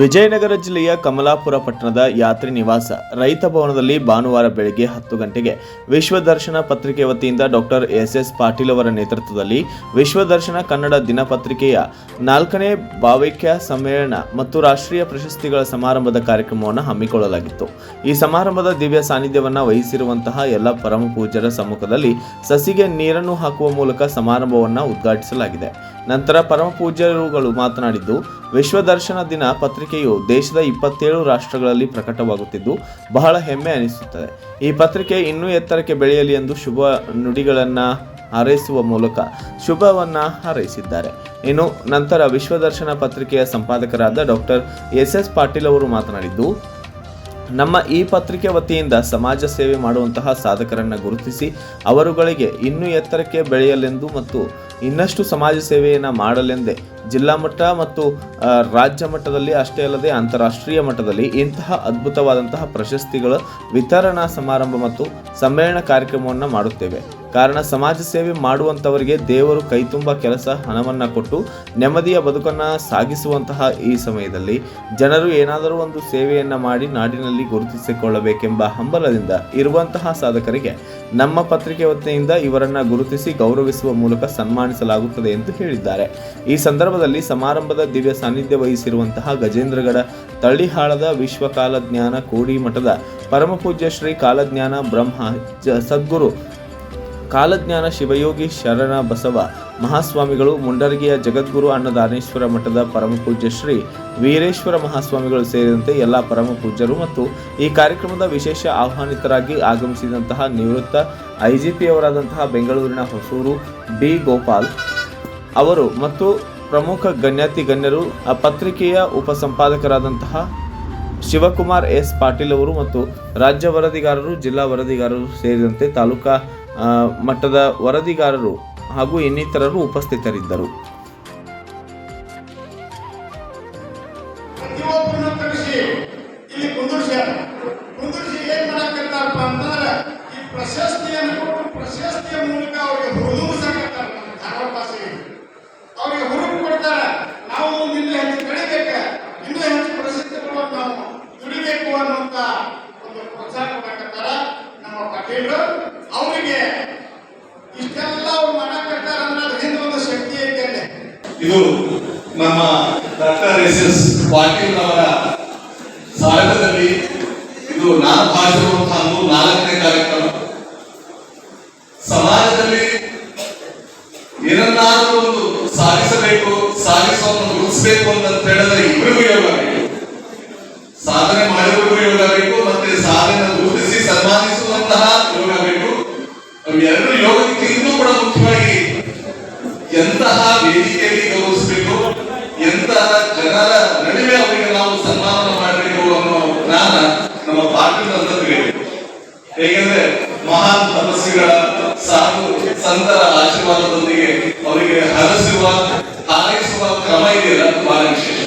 ವಿಜಯನಗರ ಜಿಲ್ಲೆಯ ಕಮಲಾಪುರ ಪಟ್ಟಣದ ಯಾತ್ರಿ ನಿವಾಸ. ರೈತ ಭವನದಲ್ಲಿ ಭಾನುವಾರ ಬೆಳಗ್ಗೆ ಹತ್ತು ಗಂಟೆಗೆ ವಿಶ್ವದರ್ಶನ ಪತ್ರಿಕೆ ವತಿಯಿಂದ ಡಾಕ್ಟರ್ ಎಸ್ ಎಸ್ ಪಾಟೀಲ್ ಅವರ ನೇತೃತ್ವದಲ್ಲಿ ವಿಶ್ವದರ್ಶನ ಕನ್ನಡ ದಿನಪತ್ರಿಕೆಯ ನಾಲ್ಕನೇ ಭಾವೈಕ್ಯ ಸಮ್ಮೇಳನ ಮತ್ತು ರಾಷ್ಟ್ರೀಯ ಪ್ರಶಸ್ತಿಗಳ ಸಮಾರಂಭದ ಕಾರ್ಯಕ್ರಮವನ್ನು ಹಮ್ಮಿಕೊಳ್ಳಲಾಗಿತ್ತು. ಈ ಸಮಾರಂಭದ ದಿವ್ಯ ಸಾನ್ನಿಧ್ಯವನ್ನು ವಹಿಸಿರುವಂತಹ ಎಲ್ಲ ಪರಮ ಪೂಜ್ಯರ ಸಮ್ಮುಖದಲ್ಲಿ ಸಸಿಗೆ ನೀರನ್ನು ಹಾಕುವ ಮೂಲಕ ಸಮಾರಂಭವನ್ನು ಉದ್ಘಾಟಿಸಲಾಗಿದೆ. ನಂತರ ಪರಮಪೂಜ್ಯರುಗಳು ಮಾತನಾಡಿದ್ದು, ವಿಶ್ವದರ್ಶನ ದಿನ ಪತ್ರಿಕೆಯು ದೇಶದ ಇಪ್ಪತ್ತೇಳು ರಾಷ್ಟ್ರಗಳಲ್ಲಿ ಪ್ರಕಟವಾಗುತ್ತಿದ್ದು, ಬಹಳ ಹೆಮ್ಮೆ ಅನಿಸುತ್ತದೆ. ಈ ಪತ್ರಿಕೆ ಇನ್ನೂ ಎತ್ತರಕ್ಕೆ ಬೆಳೆಯಲಿ ಎಂದು ಶುಭ ನುಡಿಗಳನ್ನು ಹಾರೈಸುವ ಮೂಲಕ ಶುಭವನ್ನು ಹಾರೈಸಿದ್ದಾರೆ. ಇನ್ನು ನಂತರ ವಿಶ್ವದರ್ಶನ ಪತ್ರಿಕೆಯ ಸಂಪಾದಕರಾದ ಡಾಕ್ಟರ್ ಎಸ್ ಎಸ್ ಪಾಟೀಲ್ ಅವರು ಮಾತನಾಡಿದ್ದು ನಮ್ಮ ಈ ಪತ್ರಿಕೆ ವತಿಯಿಂದ ಸಮಾಜ ಸೇವೆ ಮಾಡುವಂತಹ ಸಾಧಕರನ್ನು ಗುರುತಿಸಿ ಅವರುಗಳಿಗೆ ಇನ್ನೂ ಎತ್ತರಕ್ಕೆ ಬೆಳೆಯಲೆಂದು ಮತ್ತು ಇನ್ನಷ್ಟು ಸಮಾಜ ಸೇವೆಯನ್ನು ಮಾಡಲೆಂದೇ ಜಿಲ್ಲಾ ಮಟ್ಟ ಮತ್ತು ರಾಜ್ಯ ಮಟ್ಟದಲ್ಲಿ ಅಷ್ಟೇ ಅಲ್ಲದೆ ಅಂತಾರಾಷ್ಟ್ರೀಯ ಮಟ್ಟದಲ್ಲಿ ಇಂತಹ ಅದ್ಭುತವಾದಂತಹ ಪ್ರಶಸ್ತಿಗಳ ವಿತರಣಾ ಸಮಾರಂಭ ಮತ್ತು ಸಮ್ಮೇಳನ ಕಾರ್ಯಕ್ರಮವನ್ನು ಮಾಡುತ್ತೇವೆ. ಕಾರಣ ಸಮಾಜ ಸೇವೆ ಮಾಡುವಂಥವರಿಗೆ ದೇವರು ಕೈತುಂಬ ಕೆಲಸ, ಹಣವನ್ನು ಕೊಟ್ಟು ನೆಮ್ಮದಿಯ ಬದುಕನ್ನು ಸಾಗಿಸುವಂತಹ ಈ ಸಮಯದಲ್ಲಿ ಜನರು ಏನಾದರೂ ಒಂದು ಸೇವೆಯನ್ನು ಮಾಡಿ ನಾಡಿನಲ್ಲಿ ಗುರುತಿಸಿಕೊಳ್ಳಬೇಕೆಂಬ ಹಂಬಲದಿಂದ ಇರುವಂತಹ ಸಾಧಕರಿಗೆ ನಮ್ಮ ಪತ್ರಿಕೆ ವತಿಯಿಂದ ಇವರನ್ನು ಗುರುತಿಸಿ ಗೌರವಿಸುವ ಮೂಲಕ ಸನ್ಮಾನಿಸಲಾಗುತ್ತದೆ ಎಂದು ಹೇಳಿದ್ದಾರೆ. ಈ ಸಂದರ್ಭದಲ್ಲಿ ಸಮಾರಂಭದ ದಿವ್ಯ ಸಾನ್ನಿಧ್ಯ ವಹಿಸಿರುವಂತಹ ಗಜೇಂದ್ರಗಡ ತಳ್ಳಿಹಾಳದ ವಿಶ್ವಕಾಲ ಜ್ಞಾನ ಕೋಡಿ ಮಠದ ಪರಮಪೂಜ್ಯ ಶ್ರೀ ಕಾಲಜ್ಞಾನ ಬ್ರಹ್ಮ ಸದ್ಗುರು ಕಾಲಜ್ಞಾನ ಶಿವಯೋಗಿ ಶರಣ ಬಸವ ಮಹಾಸ್ವಾಮಿಗಳು ಮುಂಡರಗಿಯ ಜಗದ್ಗುರು ಅನ್ನದಾನೇಶ್ವರ ಮಠದ ಪರಮಪೂಜ್ಯ ಶ್ರೀ ವೀರೇಶ್ವರ ಮಹಾಸ್ವಾಮಿಗಳು ಸೇರಿದಂತೆ ಎಲ್ಲ ಪರಮಪೂಜ್ಯರು ಮತ್ತು ಈ ಕಾರ್ಯಕ್ರಮದ ವಿಶೇಷ ಆಹ್ವಾನಿತರಾಗಿ ಆಗಮಿಸಿದಂತಹ ನಿವೃತ್ತ ಐಜಿಪಿಯವರಾದಂತಹ ಬೆಂಗಳೂರಿನ ಹೊಸೂರು ಬಿ ಗೋಪಾಲ್ ಅವರು ಮತ್ತು ಪ್ರಮುಖ ಗಣ್ಯಾತಿ ಗಣ್ಯರು ಪತ್ರಿಕೆಯ ಉಪಸಂಪಾದಕರಾದಂತಹ ಶಿವಕುಮಾರ್ ಎಸ್ ಪಾಟೀಲ್ ಅವರು ಮತ್ತು ರಾಜ್ಯ ವರದಿಗಾರರು, ಜಿಲ್ಲಾ ವರದಿಗಾರರು ಸೇರಿದಂತೆ ತಾಲೂಕಾ ಮಟ್ಟದ ವರದಿಗಾರರು ಹಾಗೂ ಇನ್ನಿತರರು ಉಪಸ್ಥಿತರಿದ್ದರು. ಪ್ರಶಸ್ತಿಯನ್ನು ಪ್ರಶಸ್ತಿಯ ಮೂಲಕ ಅವ್ರಿಗೆ ಪಟೇಲ್ರು ಅವರಿಗೆ ಇಷ್ಟೆಲ್ಲ ಅವ್ರು ಮಾಡಕತ್ತಾರ ಅದ್ರ ಒಂದು ಶಕ್ತಿ ಐತೆ ಇದು ನಮ್ಮ ಡಾಕ್ಟರ್ ಎಸ್ ಎಸ್ ಪಾಟೀಲ್ ಅವರ ಸಾರಥ್ಯದಲ್ಲಿ ಇದು ನಾನು ಒಂದು ನಾಲ್ಕನೇ ಕಾರ್ಯಕ್ರಮ. ಸಮಾಜದಲ್ಲಿ ಏನನ್ನಾದರೂ ಒಂದು ಸಾಧಿಸಬೇಕು ಸಾಧಿಸುವನ್ನು ಎಂತಹ ವೇದಿಕೆಯಲ್ಲಿ ಗೌರವಿಸಬೇಕು ಎಂತಹ ಜನರ ನಡುವೆ ಅವರಿಗೆ ನಾವು ಸನ್ಮಾನ ಮಾಡಬೇಕು ಅನ್ನೋ ಜ್ಞಾನ ನಮ್ಮ ಪಾಟೀಲ್ ಬೇಕು ಹೇಗೆಂದ್ರೆ ಮಹಾನ್ ತಪಸ್ವಿಗಳ ಸಾಧು ಸಂತರ ಆಶೀರ್ವಾದದೊಂದಿಗೆ ಅವರಿಗೆ ಹರಸುವ, ಹಾರೈಸುವ ಕ್ರಮ ಇದೆಯಲ್ಲ, ಬಹಳ ವಿಶೇಷ.